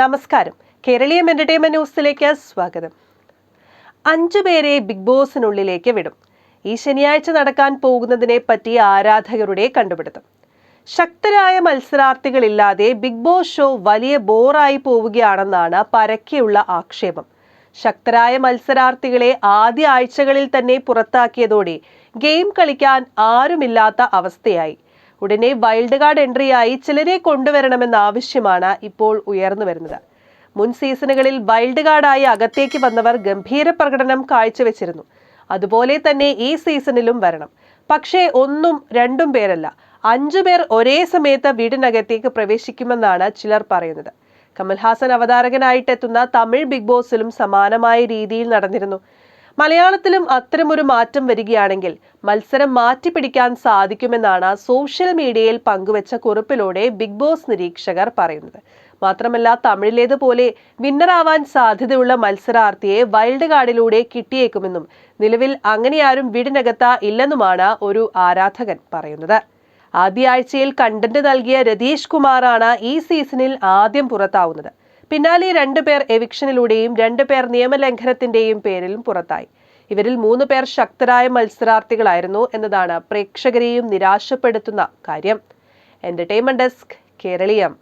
നമസ്കാരം. കേരളീയം എന്റർടൈൻമെന്റ് ന്യൂസിലേക്ക് സ്വാഗതം. അഞ്ചു പേരെ ബിഗ് ബോസിനുള്ളിലേക്ക് വിടും. ഈ ശനിയാഴ്ച നടക്കാൻ പോകുന്നതിനെ പറ്റി ആരാധകരുടെ കണ്ടുപിടുത്തം. ശക്തരായ മത്സരാർത്ഥികളില്ലാതെ ബിഗ് ബോസ് ഷോ വലിയ ബോറായി പോവുകയാണെന്നാണ് പരക്കെയുള്ള ആക്ഷേപം. ശക്തരായ മത്സരാർത്ഥികളെ ആദ്യ ആഴ്ചകളിൽ തന്നെ പുറത്താക്കിയതോടെ ഗെയിം കളിക്കാൻ ആരുമില്ലാത്ത അവസ്ഥയായി. ഉടനെ വൈൽഡ് കാർഡ് എൻട്രിയായി ചിലരെ കൊണ്ടുവരണമെന്ന ആവശ്യമാണ് ഇപ്പോൾ ഉയർന്നു വരുന്നത്. മുൻ സീസണുകളിൽ വൈൽഡ് കാർഡായി അകത്തേക്ക് വന്നവർ ഗംഭീര പ്രകടനം കാഴ്ചവെച്ചിരുന്നു. അതുപോലെ തന്നെ ഈ സീസണിലും വരണം. പക്ഷേ ഒന്നും രണ്ടും പേരല്ല. അഞ്ചു പേർ ഒരേ സമയത്ത് വീടിനകത്തേക്ക് പ്രവേശിക്കുമെന്നാണ് ചിലർ പറയുന്നത്. കമൽഹാസൻ അവതാരകനായിട്ടെത്തുന്ന തമിഴ് ബിഗ് ബോസിലും സമാനമായ രീതിയിൽ നടന്നിരുന്നു. മലയാളത്തിലും അത്തരമൊരു മാറ്റം വരികയാണെങ്കിൽ മത്സരം മാറ്റിപ്പിടിക്കാൻ സാധിക്കുമെന്നാണ് സോഷ്യൽ മീഡിയയിൽ പങ്കുവച്ച കുറിപ്പിലൂടെ ബിഗ് ബോസ് നിരീക്ഷകർ പറയുന്നത്. മാത്രമല്ല തമിഴിലേതുപോലെ വിന്നറാവാൻ സാധ്യതയുള്ള മത്സരാർത്ഥിയെ വൈൽഡ് കാർഡിലൂടെ കിട്ടിയേക്കുമെന്നും നിലവിൽ അങ്ങനെയാരും വീടിനകത്ത ഇല്ലെന്നുമാണ് ഒരു ആരാധകൻ പറയുന്നത്. ആദ്യ ആഴ്ചയിൽ കണ്ടന്റ് നൽകിയ രതീഷ് കുമാറാണ് ഈ സീസണിൽ ആദ്യം പുറത്താവുന്നത്. പിന്നാലെ രണ്ടുപേർ എവിക്ഷനിലൂടെയും രണ്ടുപേർ നിയമലംഘനത്തിന്റെയും പേരിലും പുറത്തായി. ഇവരിൽ മൂന്ന് പേർ ശക്തരായ മത്സരാർത്ഥികളായിരുന്നു എന്നതാണ് പ്രേക്ഷകരെയും നിരാശപ്പെടുത്തുന്ന കാര്യം. Entertainment desk Keraleeyam